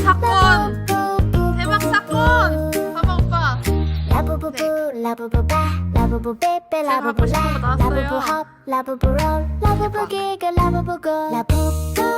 사건 대박 사건 봐봐 오빠 라부부부 네. 라부부바 라부부 베베 라부부 라 라부부 헙 라부부 롤 라부부 기글 라부부 고 네. 라부부